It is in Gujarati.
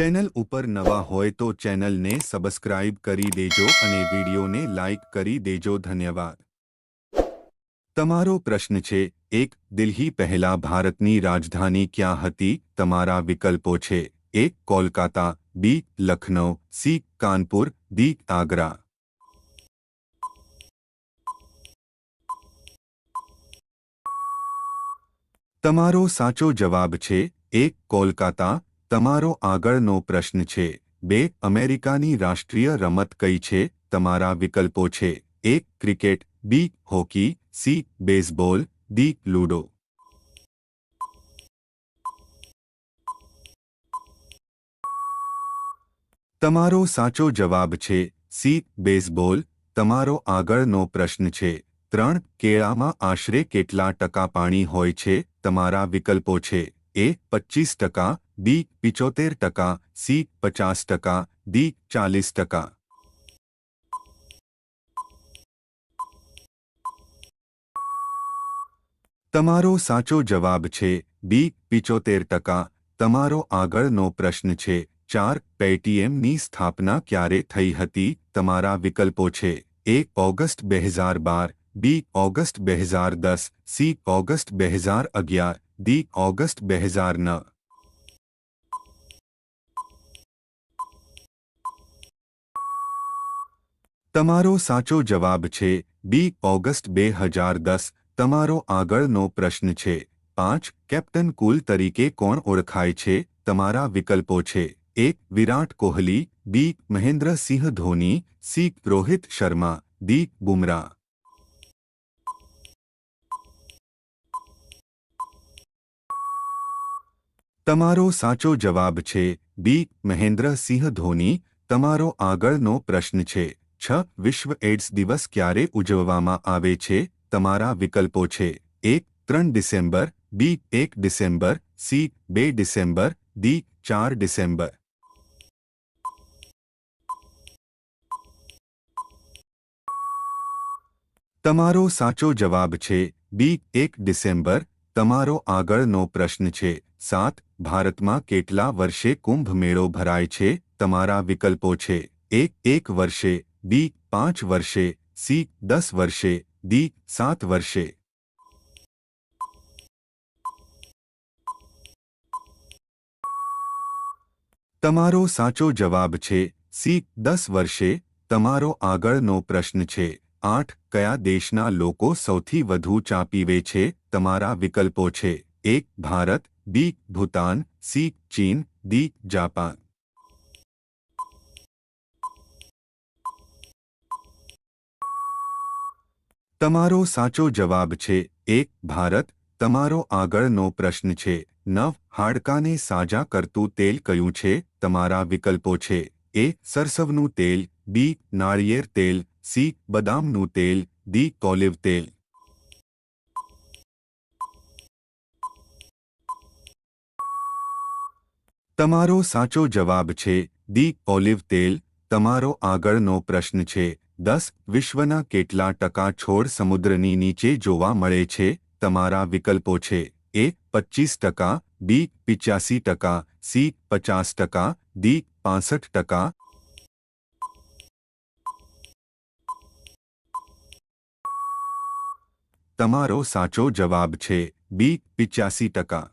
ચેનલ ઉપર નવા હોય તો ચેનલને સબસ્ક્રાઇબ કરી દેજો અને વિડીયોને લાઇક કરી દેજો ધન્યવાદ તમારો પ્રશ્ન છે એક દિલ્હી પહેલા ભારતની રાજધાની ક્યાં હતી તમારા વિકલ્પો છે A Kolkata B Lucknow C Kanpur D Agra તમારો સાચો જવાબ છે એક કોલકાતા તમારો આગળનો પ્રશ્ન છે બે અમેરિકાની રાષ્ટ્રીય રમત કઈ છે તમારા વિકલ્પો છે એક cricket B hockey C baseball D ludo તમારો સાચો જવાબ છે સી બેઝબોલ તમારો આગળનો પ્રશ્ન છે ત્રણ કેળામાં આશરે કેટલા ટકા પાણી હોય છે તમારા વિકલ્પો છે એ પચીસ ટકા डी 75% सी 50% डी 40% તમારો સાચો જવાબ છે બી 75% તમારો આગળનો પ્રશ્ન છે ચાર્ક Paytm ની સ્થાપના ક્યારે થઈ હતી તમારા વિકલ્પો છે 1 August 2012 B August 2010 C August 2011 D August 2009 તમારો સાચો જવાબ છે બી ઓગસ્ટ 2010 તમારો આગળનો પ્રશ્ન છે 5 કેપ્ટન કુલ તરીકે કોણ ઓળખાય છે તમારો વિકલ્પો છે A Virat Kohli B Mahendrasingh Dhoni C Rohit Sharma D Bumrah તમારો સાચો જવાબ છે બી મહેન્દ્રસિંહ ધોની તમારો આગળનો પ્રશ્ન છે છ વિશ્વ એઇડ્સ દિવસ ક્યારે ઉજવવામાં આવે છે તમારો વિકલ્પો છે A 3 December B 1 December C 2 December D 4 December તમારો સાચો જવાબ છે B 1 ડિસેમ્બર તમારો આગળનો પ્રશ્ન છે 7 ભારતમાં કેટલા વર્ષે કુંભ મેળો ભરાય છે તમારા વિકલ્પો છે A 1 વર્ષે बी 5 वर्ष ए 10 वर्ष डी 7 वर्ष તમારો સાચો જવાબ છે સી 10 વર્ષે તમારો આગળનો પ્રશ્ન છે 8 કયા દેશના લોકો સૌથી વધુ ચા પીવે છે તમારા વિકલ્પો છે 1 ભારત બી ભૂટાન સી ચીન દી જાપાન તમારો સાચો જવાબ છે 1 ભારત તમારો આગળનો પ્રશ્ન છે નવ હાડકાને સાજા કરતો તેલ કયો છે તમારો વિકલ્પો છે એ સરસવનું તેલ બી નારિયેર તેલ સી બદામનું તેલ ડી ઓલિવ તેલ તમારો સાચો જવાબ છે ડી ઓલિવ તેલ તમારો આગળનો પ્રશ્ન છે दस विश्व केटला टका छोड़ समुद्री नीचे जो मळे छे विकल्पो ए पच्चीस टका बी पिचासी टका सी पचास टका डी पांसठ टका तमारो साचो जवाब छे बी पिचासी टका